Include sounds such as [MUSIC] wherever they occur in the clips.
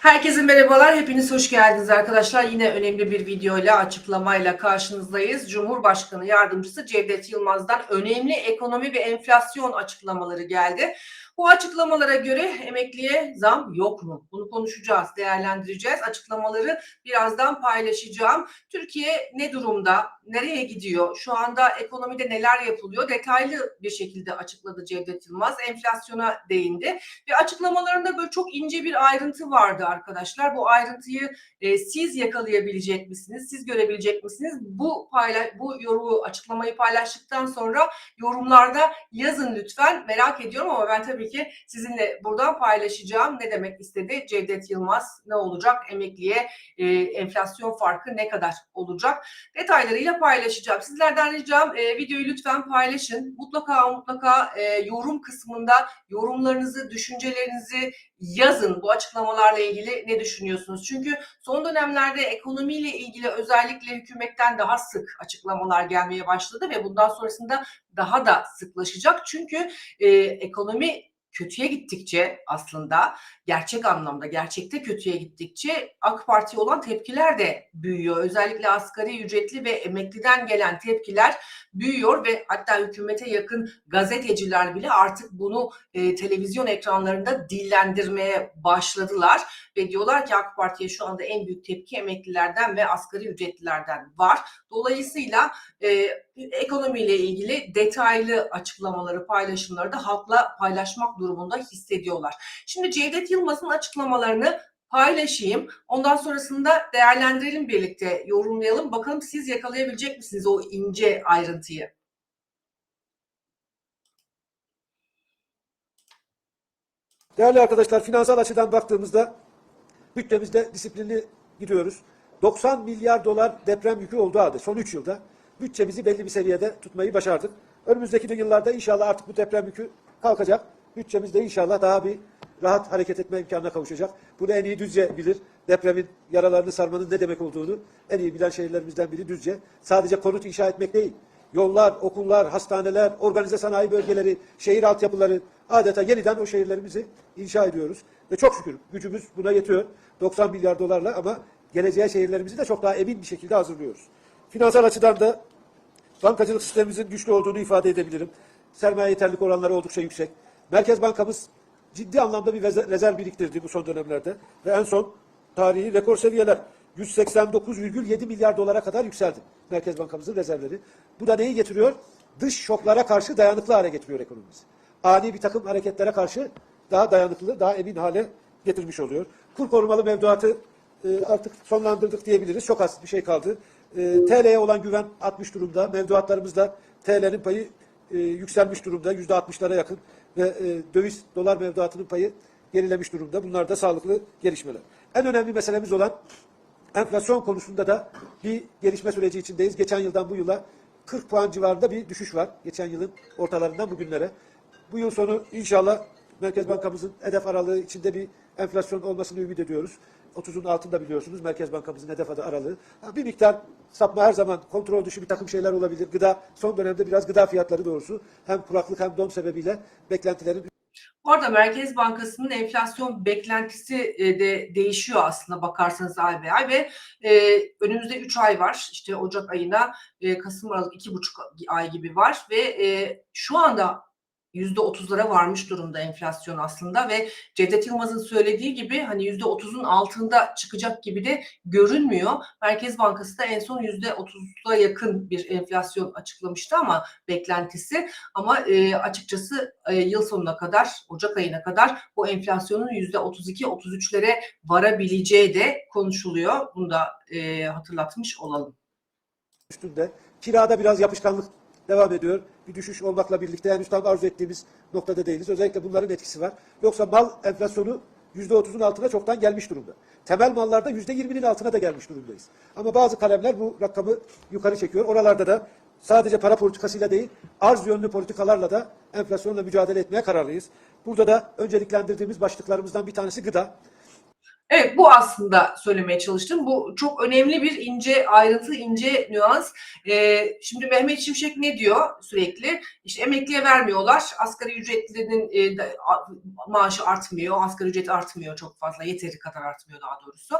Herkese merhabalar. Hepiniz hoş geldiniz arkadaşlar. Yine önemli bir videoyla, açıklamayla karşınızdayız. Cumhurbaşkanı Yardımcısı Cevdet Yılmaz'dan önemli ekonomi ve enflasyon açıklamaları geldi. Bu açıklamalara göre emekliye zam yok mu? Bunu konuşacağız, değerlendireceğiz. Açıklamaları birazdan paylaşacağım. Türkiye ne durumda? Nereye gidiyor? Şu anda ekonomide neler yapılıyor? Detaylı bir şekilde açıkladı Cevdet Yılmaz. Enflasyona değindi. Ve açıklamalarında böyle çok ince bir ayrıntı vardı arkadaşlar. Bu ayrıntıyı e, siz yakalayabilecek misiniz? Siz görebilecek misiniz? Bu payla bu yorumu açıklamayı paylaştıktan sonra yorumlarda yazın lütfen. Merak ediyorum ama ben tabii ki sizinle buradan paylaşacağım. Ne demek istedi Cevdet Yılmaz? Ne olacak? Emekliye e, enflasyon farkı ne kadar olacak? Detaylarıyla paylaşacağım. Sizlerden ricam e, videoyu lütfen paylaşın. Mutlaka mutlaka e, yorum kısmında yorumlarınızı, düşüncelerinizi yazın. Bu açıklamalarla ilgili ne düşünüyorsunuz? Çünkü son dönemlerde ekonomiyle ilgili özellikle hükümetten daha sık açıklamalar gelmeye başladı ve bundan sonrasında daha da sıklaşacak. Çünkü e, ekonomi kötüye gittikçe aslında gerçek anlamda gerçekte kötüye gittikçe AK Parti'ye olan tepkiler de büyüyor. Özellikle asgari ücretli ve emekliden gelen tepkiler büyüyor ve hatta hükümete yakın gazeteciler bile artık bunu e, televizyon ekranlarında dillendirmeye başladılar ve diyorlar ki AK Parti'ye şu anda en büyük tepki emeklilerden ve asgari ücretlilerden var. Dolayısıyla e, ekonomiyle ilgili detaylı açıklamaları, paylaşımları da halkla paylaşmak durumunda hissediyorlar. Şimdi Cevdet Yılmaz'ın açıklamalarını paylaşayım. Ondan sonrasında değerlendirelim birlikte, yorumlayalım. Bakalım siz yakalayabilecek misiniz o ince ayrıntıyı? Değerli arkadaşlar finansal açıdan baktığımızda bütçemizde disiplinli gidiyoruz. 90 milyar dolar deprem yükü olduğu halde son 3 yılda bütçemizi belli bir seviyede tutmayı başardık. Önümüzdeki yıllarda inşallah artık bu deprem yükü kalkacak. Bütçemiz de inşallah daha bir rahat hareket etme imkanına kavuşacak. Bunu en iyi Düzce bilir. Depremin yaralarını sarmanın ne demek olduğunu en iyi bilen şehirlerimizden biri Düzce. Sadece konut inşa etmek değil. Yollar, okullar, hastaneler, organize sanayi bölgeleri, şehir altyapıları adeta yeniden o şehirlerimizi inşa ediyoruz. Ve çok şükür gücümüz buna yetiyor. 90 milyar dolarla ama geleceğe şehirlerimizi de çok daha emin bir şekilde hazırlıyoruz. Finansal açıdan da bankacılık sistemimizin güçlü olduğunu ifade edebilirim. Sermaye yeterlilik oranları oldukça yüksek. Merkez Bankamız ciddi anlamda bir reze- rezerv biriktirdi bu son dönemlerde. Ve en son tarihi rekor seviyeler 189,7 milyar dolara kadar yükseldi Merkez Bankamızın rezervleri. Bu da neyi getiriyor? Dış şoklara karşı dayanıklı hale getiriyor ekonomimizi. Ani bir takım hareketlere karşı daha dayanıklı, daha emin hale getirmiş oluyor. Kur korumalı mevduatı e, artık sonlandırdık diyebiliriz. Çok az bir şey kaldı. E, TL'ye olan güven artmış durumda. Mevduatlarımızda TL'nin payı e, yükselmiş durumda. Yüzde altmışlara yakın. Ve e, döviz dolar mevduatının payı gerilemiş durumda. Bunlar da sağlıklı gelişmeler. En önemli meselemiz olan enflasyon konusunda da bir gelişme süreci içindeyiz. Geçen yıldan bu yıla 40 puan civarında bir düşüş var. Geçen yılın ortalarından bugünlere. Bu yıl sonu inşallah Merkez Bankamızın hedef aralığı içinde bir enflasyon olmasını ümit ediyoruz. 30'un altında biliyorsunuz Merkez Bankamızın hedef aralığı. Ha, Bir miktar sapma her zaman kontrol dışı bir takım şeyler olabilir. Gıda son dönemde biraz gıda fiyatları doğrusu hem kuraklık hem don sebebiyle beklentilerin Bu arada Merkez Bankası'nın enflasyon beklentisi e, de değişiyor aslında bakarsanız ay be ay ve e, önümüzde 3 ay var. İşte Ocak ayına e, Kasım Aralık 2,5 ay gibi var ve e, şu anda %30'lara varmış durumda enflasyon aslında ve Cevdet Yılmaz'ın söylediği gibi hani %30'un altında çıkacak gibi de görünmüyor. Merkez Bankası da en son %30'a yakın bir enflasyon açıklamıştı ama beklentisi ama e, açıkçası e, yıl sonuna kadar Ocak ayına kadar bu enflasyonun %32-33'lere varabileceği de konuşuluyor. Bunu da e, hatırlatmış olalım. üstünde. Kirada biraz yapışkanlık devam ediyor. Bir düşüş olmakla birlikte henüz tam arzu ettiğimiz noktada değiliz. Özellikle bunların etkisi var. Yoksa mal enflasyonu %30'un altına çoktan gelmiş durumda. Temel mallarda %20'nin altına da gelmiş durumdayız. Ama bazı kalemler bu rakamı yukarı çekiyor. Oralarda da sadece para politikasıyla değil, arz yönlü politikalarla da enflasyonla mücadele etmeye kararlıyız. Burada da önceliklendirdiğimiz başlıklarımızdan bir tanesi gıda. Evet bu aslında söylemeye çalıştım. Bu çok önemli bir ince ayrıntı, ince nüans. Ee, şimdi Mehmet Şimşek ne diyor sürekli? İşte emekliye vermiyorlar. Asgari ücretlinin e, maaşı artmıyor. Asgari ücret artmıyor çok fazla. Yeteri kadar artmıyor daha doğrusu.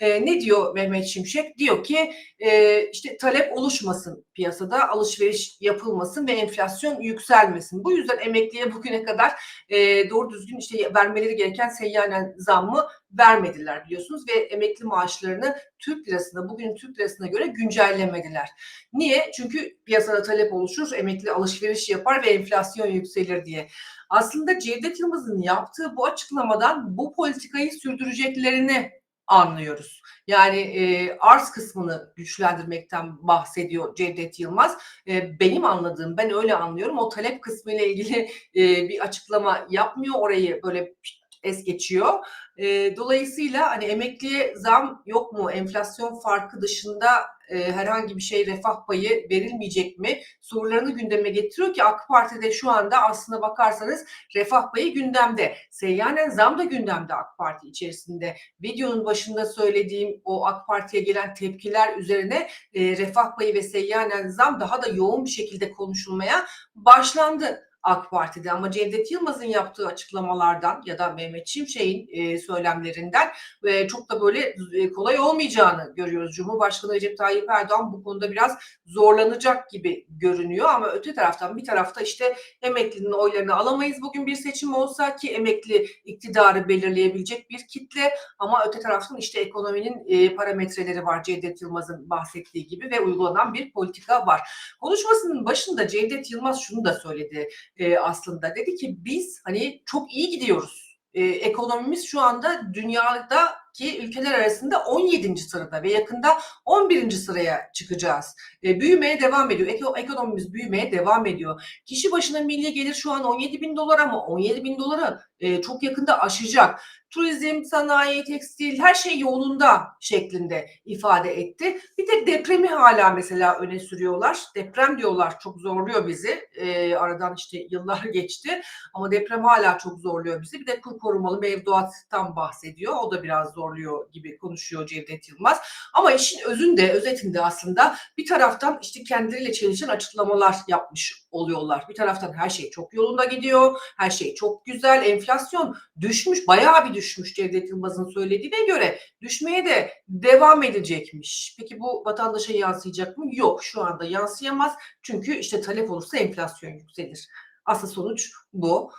Ee, ne diyor Mehmet Şimşek? Diyor ki e, işte talep oluşmasın piyasada, alışveriş yapılmasın ve enflasyon yükselmesin. Bu yüzden emekliye bugüne kadar e, doğru düzgün işte vermeleri gereken seyyanen zammı vermediler biliyorsunuz ve emekli maaşlarını Türk lirasına bugün Türk lirasına göre güncellemediler. Niye? Çünkü piyasada talep oluşur, emekli alışveriş yapar ve enflasyon yükselir diye. Aslında Cevdet Yılmaz'ın yaptığı bu açıklamadan bu politikayı sürdüreceklerini anlıyoruz. Yani e, arz kısmını güçlendirmekten bahsediyor Cevdet Yılmaz. E, benim anladığım, ben öyle anlıyorum. O talep kısmı ile ilgili e, bir açıklama yapmıyor. Orayı böyle es geçiyor. E, dolayısıyla hani emekliye zam yok mu? Enflasyon farkı dışında e, herhangi bir şey refah payı verilmeyecek mi? Sorularını gündeme getiriyor ki AK Parti'de şu anda aslına bakarsanız refah payı gündemde. Seyyanen zam da gündemde AK Parti içerisinde. Videonun başında söylediğim o AK Parti'ye gelen tepkiler üzerine e, refah payı ve seyyanen zam daha da yoğun bir şekilde konuşulmaya başlandı. AK Parti'de. Ama Cevdet Yılmaz'ın yaptığı açıklamalardan ya da Mehmet Şimşek'in e, söylemlerinden e, çok da böyle e, kolay olmayacağını görüyoruz. Cumhurbaşkanı Recep Tayyip Erdoğan bu konuda biraz zorlanacak gibi görünüyor. Ama öte taraftan bir tarafta işte emeklinin oylarını alamayız bugün bir seçim olsa ki emekli iktidarı belirleyebilecek bir kitle. Ama öte taraftan işte ekonominin parametreleri var. Cevdet Yılmaz'ın bahsettiği gibi ve uygulanan bir politika var. Konuşmasının başında Cevdet Yılmaz şunu da söyledi e, aslında. Dedi ki biz hani çok iyi gidiyoruz. E, ekonomimiz şu anda dünyadaki ülkeler arasında 17. sırada ve yakında 11. sıraya çıkacağız. E, büyümeye devam ediyor. Eko, ekonomimiz büyümeye devam ediyor. Kişi başına milli gelir şu an 17 bin dolar ama 17 bin doları e, çok yakında aşacak. Turizm, sanayi, tekstil her şey yolunda şeklinde ifade etti. Bir tek depremi hala mesela öne sürüyorlar. Deprem diyorlar çok zorluyor bizi. Ee, aradan işte yıllar [LAUGHS] geçti ama deprem hala çok zorluyor bizi. Bir de kur korumalı mevduattan bahsediyor. O da biraz zorluyor gibi konuşuyor Cevdet Yılmaz. Ama işin özünde, özetinde aslında bir taraftan işte kendileriyle çelişen açıklamalar yapmış oluyorlar. Bir taraftan her şey çok yolunda gidiyor. Her şey çok güzel. Enflasyon düşmüş, bayağı bir düşmüş Cevdet Yılmaz'ın söylediğine göre. Düşmeye de devam edecekmiş. Peki bu vatandaşa yansıyacak mı? Yok şu anda yansıyamaz. Çünkü işte talep olursa enflasyon yükselir. Asıl sonuç bu.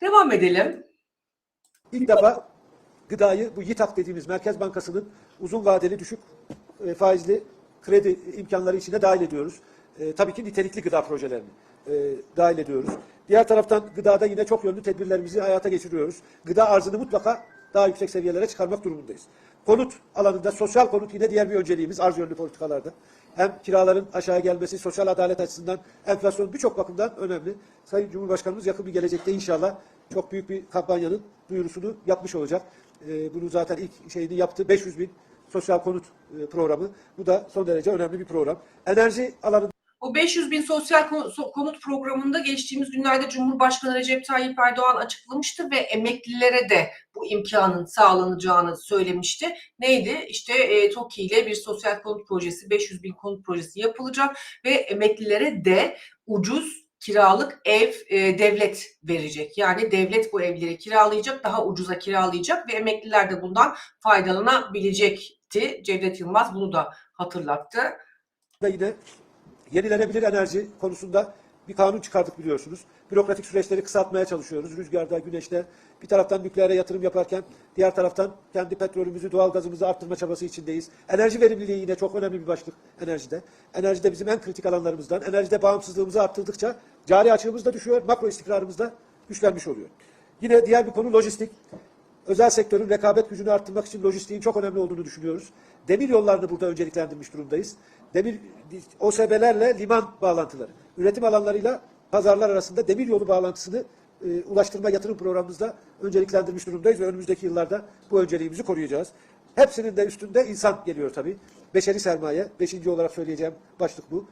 Devam edelim. İlk defa gıdayı bu YİTAK dediğimiz Merkez Bankası'nın uzun vadeli düşük e, faizli kredi imkanları içine dahil ediyoruz. E, tabii ki nitelikli gıda projelerini e, dahil ediyoruz. Diğer taraftan gıdada yine çok yönlü tedbirlerimizi hayata geçiriyoruz. Gıda arzını mutlaka daha yüksek seviyelere çıkarmak durumundayız. Konut alanında sosyal konut yine diğer bir önceliğimiz arz yönlü politikalarda. Hem kiraların aşağı gelmesi, sosyal adalet açısından enflasyon birçok bakımdan önemli. Sayın Cumhurbaşkanımız yakın bir gelecekte inşallah çok büyük bir kampanyanın duyurusunu yapmış olacak. Ee, bunu zaten ilk şeyini yaptı. 500 bin sosyal konut e, programı. Bu da son derece önemli bir program. Enerji alanında O 500 bin sosyal kon- so- konut programında geçtiğimiz günlerde Cumhurbaşkanı Recep Tayyip Erdoğan açıklamıştı ve emeklilere de bu imkanın sağlanacağını söylemişti. Neydi? İşte e, TOKİ ile bir sosyal konut projesi, 500 bin konut projesi yapılacak ve emeklilere de ucuz kiralık ev e, devlet verecek. Yani devlet bu evleri kiralayacak, daha ucuza kiralayacak ve emekliler de bundan faydalanabilecekti. Cevdet Yılmaz bunu da hatırlattı. Yenilenebilir enerji konusunda bir kanun çıkardık biliyorsunuz. Bürokratik süreçleri kısaltmaya çalışıyoruz. Rüzgarda, güneşte bir taraftan nükleere yatırım yaparken diğer taraftan kendi petrolümüzü, doğalgazımızı arttırma çabası içindeyiz. Enerji verimliliği yine çok önemli bir başlık enerjide. Enerjide bizim en kritik alanlarımızdan. Enerjide bağımsızlığımızı arttırdıkça cari açığımız da düşüyor, makro istikrarımız da güçlenmiş oluyor. Yine diğer bir konu lojistik. Özel sektörün rekabet gücünü arttırmak için lojistiğin çok önemli olduğunu düşünüyoruz. Demir yollarını burada önceliklendirmiş durumdayız. Demir OSB'lerle liman bağlantıları, üretim alanlarıyla pazarlar arasında demir yolu bağlantısını e, ulaştırma yatırım programımızda önceliklendirmiş durumdayız ve önümüzdeki yıllarda bu önceliğimizi koruyacağız. Hepsinin de üstünde insan geliyor tabii. Beşeri sermaye, beşinci olarak söyleyeceğim başlık bu.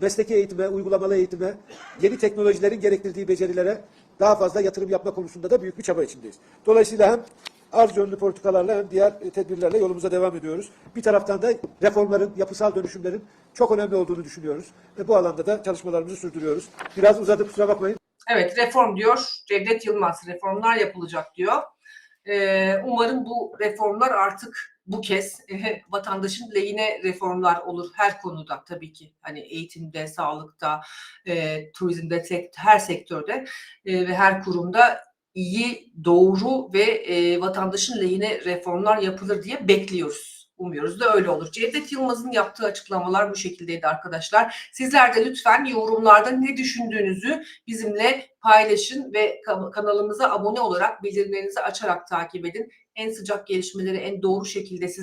Mesleki eğitime, uygulamalı eğitime, yeni teknolojilerin gerektirdiği becerilere daha fazla yatırım yapma konusunda da büyük bir çaba içindeyiz. Dolayısıyla hem arz yönlü politikalarla hem diğer e, tedbirlerle yolumuza devam ediyoruz. Bir taraftan da reformların, yapısal dönüşümlerin çok önemli olduğunu düşünüyoruz. Ve bu alanda da çalışmalarımızı sürdürüyoruz. Biraz uzadı kusura bakmayın. Evet reform diyor Cevdet Yılmaz. Reformlar yapılacak diyor. Ee, umarım bu reformlar artık bu kez e, [LAUGHS] vatandaşın lehine reformlar olur her konuda tabii ki. Hani eğitimde, sağlıkta, e, turizmde, her sektörde e, ve her kurumda iyi, doğru ve e, vatandaşın lehine reformlar yapılır diye bekliyoruz. Umuyoruz da öyle olur. Cevdet Yılmaz'ın yaptığı açıklamalar bu şekildeydi arkadaşlar. Sizler de lütfen yorumlarda ne düşündüğünüzü bizimle paylaşın ve ka- kanalımıza abone olarak bildirimlerinizi açarak takip edin. En sıcak gelişmeleri en doğru şekilde siz